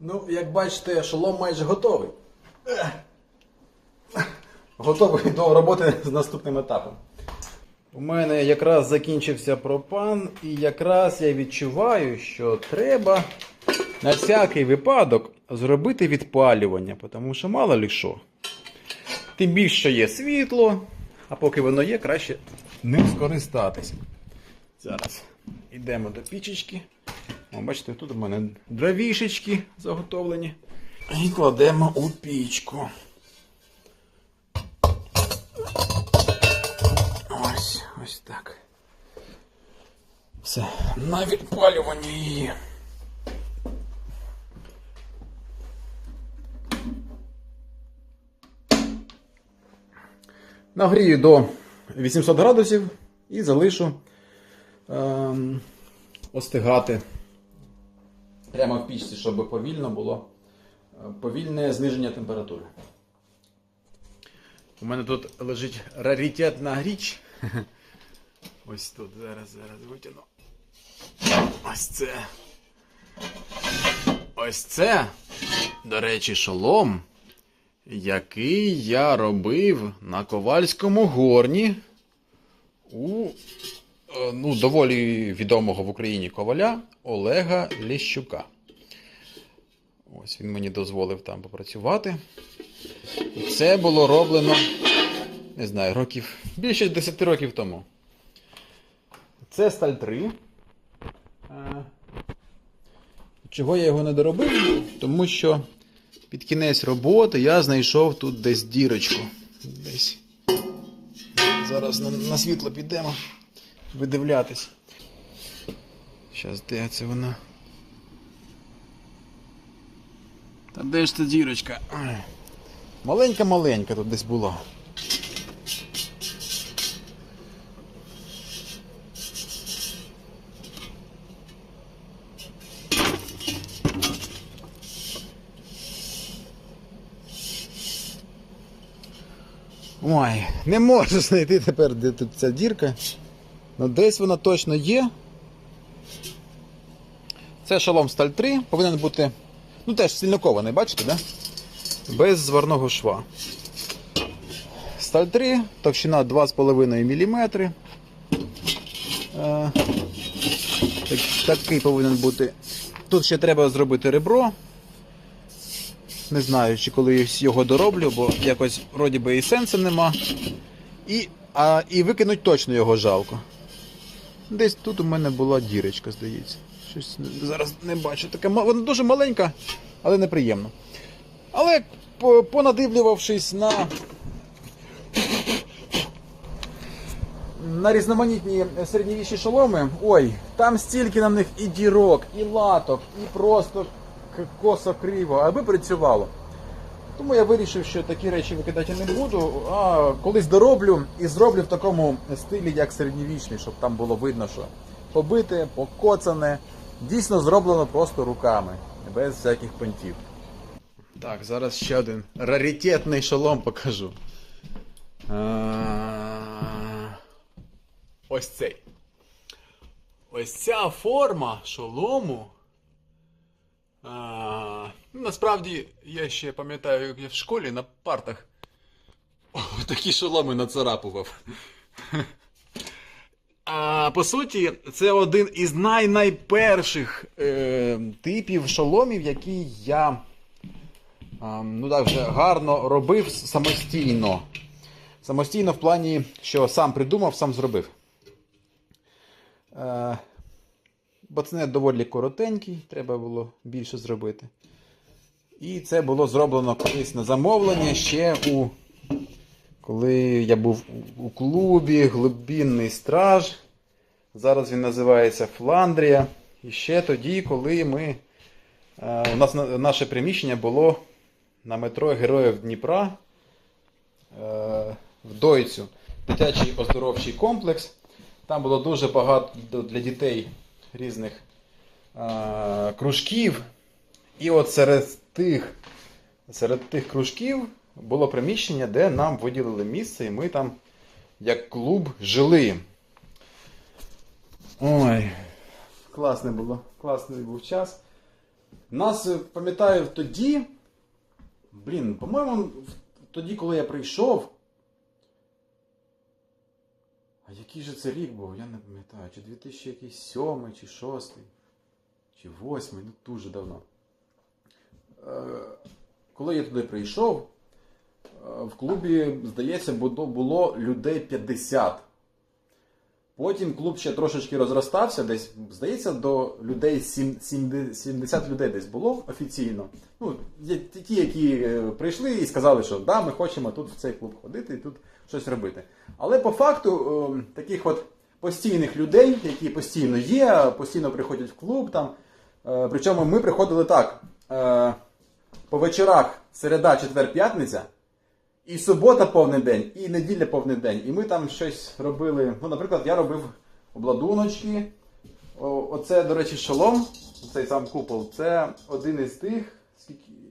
Ну, як бачите, шолом майже готовий. Готовий до роботи з наступним етапом. У мене якраз закінчився пропан, і якраз я відчуваю, що треба на всякий випадок зробити відпалювання, тому що мало ли що. Тим більше є світло, а поки воно є, краще ним скористатися. Зараз йдемо до пічечки. О, бачите, тут у мене дровішечки заготовлені. І кладемо у пічку. Ось, ось так. Все, на відпалювання її. Нагрію до 800 градусів і залишу ем, остигати прямо в пічці, щоб повільно було е, повільне зниження температури. У мене тут лежить раритетна річ. Ось тут зараз, зараз витягну. Ось це. Ось це, до речі, шолом, який я робив на ковальському горні у ну, доволі відомого в Україні коваля Олега Ліщука. Ось він мені дозволив там попрацювати. І це було роблено, не знаю, років, більше 10 років тому. Це сталь 3. Е, Чого я його не доробив? Тому що під кінець роботи я знайшов тут десь дірочку. Десь. Зараз на, на світло підемо видивлятись. Зараз де це вона? Та де ж та дірочка? Маленька-маленька тут десь була. Ой, не можу знайти тепер, де тут ця дірка. Ну десь вона точно є. Це шолом сталь 3, повинен бути. Ну теж сильнокований, бачите, да? Без зварного шва. Сталь 3, товщина 2,5 мм. Е, так, такий повинен бути. Тут ще треба зробити ребро. Не знаю, чи коли його дороблю, бо якось вроді би і сенсу нема. І, а, і викинуть точно його жалко. Десь тут у мене була дірочка, здається. Щось зараз не бачу. Така, вона дуже маленька, але неприємно. Але по- понадивлювавшись на. На різноманітні середньовічні шоломи, ой, там стільки на них і дірок, і латок, і просто косо криво, аби працювало. Тому я вирішив, що такі речі викидати не буду, а колись дороблю і зроблю в такому стилі, як середньовічний, щоб там було видно, що побите, покоцане, дійсно зроблено просто руками, без всяких понтів. Так, зараз ще один раритетний шолом покажу. А, Ось цей. Ось ця форма шолому. А, насправді, я ще пам'ятаю, як я в школі на партах о, такі шоломи нацарапував. А, по суті, це один із най-найперших е, типів шоломів, які я а, ну, так вже гарно робив самостійно. Самостійно в плані, що сам придумав, сам зробив. Е, Бацнет доволі коротенький, треба було більше зробити. І це було зроблено колись на замовлення ще у. Коли я був у- клубі Глибінний страж. Зараз він називається Фландрія. І ще тоді, коли ми. е, У нас наше приміщення було на метро Героїв Дніпра е, в Дойцю. Дитячий оздоровчий комплекс. Там було дуже багато для дітей різних е, кружків. І от серед тих, серед тих кружків було приміщення, де нам виділили місце, і ми там, як клуб, жили. Ой, класне було, класний був час. Нас, е, пам'ятаю, тоді. Блін, по-моєму, тоді, коли я прийшов. А який же це рік був, я не пам'ятаю, чи 2007, чи 6, чи 8, ну дуже давно. Е, Коли я туди прийшов, е, в клубі, здається, було, людей 50. Потім клуб ще трошечки розростався, десь, здається, до людей 70 людей десь було офіційно. Ну, ті, які е, прийшли і сказали, що да, ми хочемо тут в цей клуб ходити і тут щось робити. Але по факту е, таких от постійних людей, які постійно є, постійно приходять в клуб там. Причому ми приходили так. По вечорах середа, четвер, п'ятниця. І субота повний день, і неділя повний день. І ми там щось робили. Ну, наприклад, я робив обладуночки. Оце, до речі, шолом, цей сам купол, це один із тих,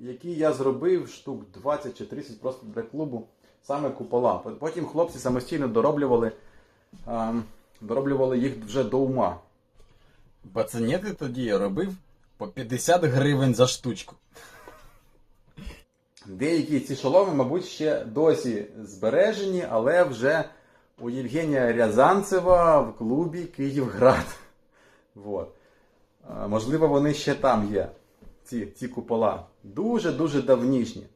які я зробив штук 20 чи 30 просто для клубу, саме купола. Потім хлопці самостійно дороблювали, ем, дороблювали їх вже до ума. Пацанети тоді я робив по 50 гривень за штучку. Деякі ці шоломи, мабуть, ще досі збережені, але вже у Євгенія Рязанцева в клубі Київград. Вот. Можливо, вони ще там є, ці, ці купола. Дуже-дуже давнішні.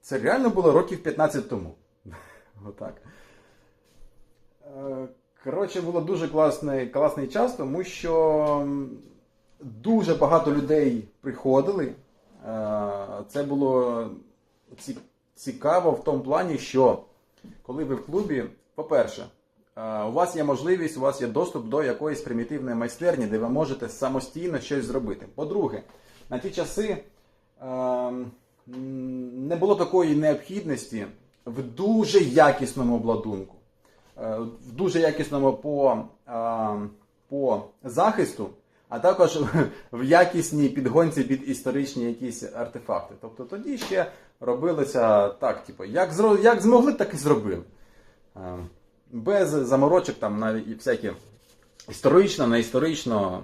Це реально було років 15 тому. Отак. Е, Коротше, було дуже класний, класний час, тому що дуже багато людей приходили. Це було цікаво в тому плані, що коли ви в клубі, по-перше, е, у вас є можливість, у вас є доступ до якоїсь примітивної майстерні, де ви можете самостійно щось зробити. По-друге, на ті часи е, не було такої необхідності в дуже якісному обладунку, Е, в дуже якісному по, по захисту, а також в якісній підгонці під історичні якісь артефакти. Тобто тоді ще робилося так, типу, як, зро- як змогли, так і зробили. Без заморочок, там навіть і всякі історично, не історично,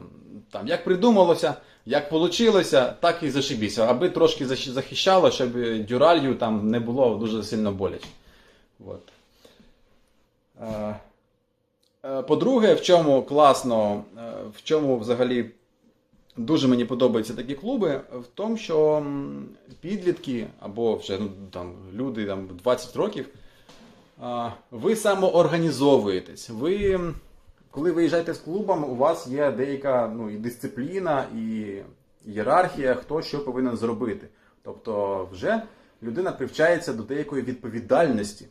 там як придумалося, як вийшло, так і зашибіся. Аби трошки захищало, щоб дюралью там не було дуже сильно боляче. От. Е, По-друге, в чому класно, в чому взагалі дуже мені подобаються такі клуби, в тому, що підлітки або вже ну, там, люди там, 20 років, ви самоорганізовуєтесь. Ви, коли виїжджаєте з клубом, у вас є деяка ну, і дисципліна, і ієрархія, хто що повинен зробити. Тобто, вже людина привчається до деякої відповідальності.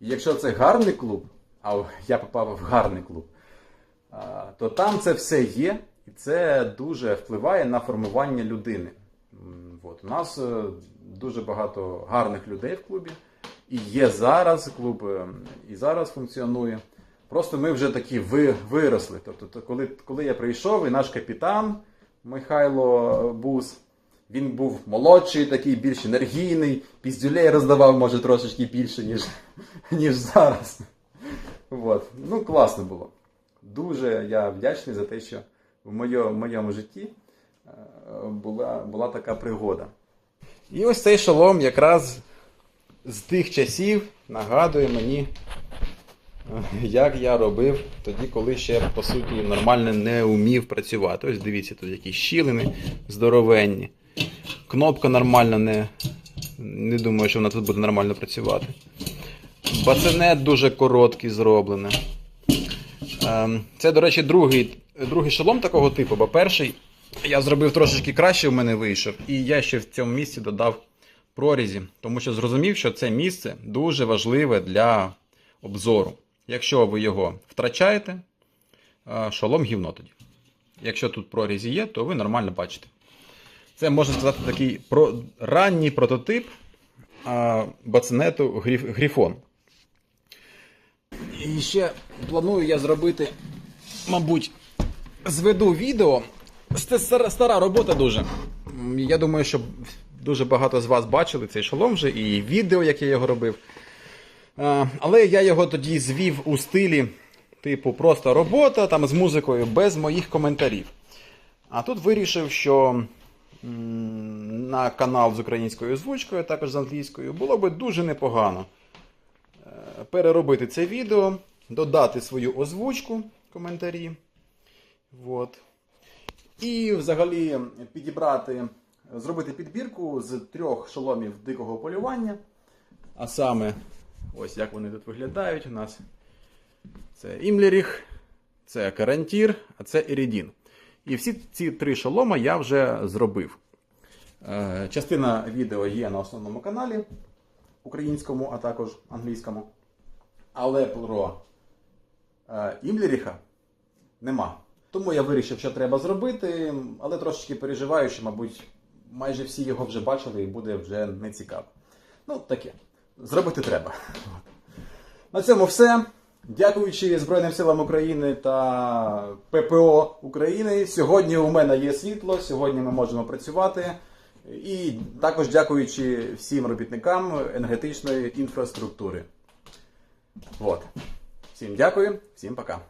І якщо це гарний клуб, а я попав в гарний клуб, то там це все є, і це дуже впливає на формування людини. От. У нас е, дуже багато гарних людей в клубі. І є зараз клуб, е, і зараз функціонує. Просто ми вже такі ви, виросли. Тобто, коли, коли я прийшов, і наш капітан Михайло Бус, він був молодший, такий більш енергійний, піздюлей роздавав, може, трошечки більше, ніж, ніж зараз. От. Ну, класно було. Дуже я вдячний за те, що в моєму, житті е, була, була така пригода. І ось цей шолом якраз з тих часів нагадує мені, е, як я робив тоді, коли ще, по суті, нормально не умів працювати. Ось дивіться, тут якісь щілини здоровенні. Кнопка нормально не, не думаю, що вона тут буде нормально працювати. Баценет дуже короткий зроблене. Ем, Це, до речі, другий, другий шолом такого типу, бо перший я зробив трошечки краще, в мене вийшов. І я ще в цьому місці додав прорізі, тому що зрозумів, що це місце дуже важливе для обзору. Якщо ви його втрачаєте, е, шолом гівно тоді. Якщо тут прорізі є, то ви нормально бачите. Це можна сказати такий ранній прототип а, бацинету Гриф... І ще планую я зробити, мабуть, зведу відео. Це стара, робота дуже. Я думаю, що дуже багато з вас бачили цей шолом вже і відео, як я його робив. Але я його тоді звів у стилі, типу, просто робота там з музикою без моїх коментарів. А тут вирішив, що на канал з українською озвучкою, також з англійською, було би дуже непогано е, переробити це відео, додати свою озвучку, коментарі. Вот. І взагалі підібрати, зробити підбірку з трьох шоломів дикого полювання. А саме, ось як вони тут виглядають у нас. Це Імлеріх, це Карантір, а це Ерідін. І всі ці три шолома я вже зробив. Е, Частина відео є на основному каналі українському, а також англійському. Але про е, Імлеріха нема. Тому я вирішив, що треба зробити, але трошечки переживаю, що, мабуть, майже всі його вже бачили і буде вже не цікаво. Ну, таке. Зробити треба. На цьому все. Дякуючи Збройним силам України та ППО України, сьогодні у мене є світло, сьогодні ми можемо працювати. І також дякуючи всім робітникам енергетичної інфраструктури. От. Всім дякую, всім пока.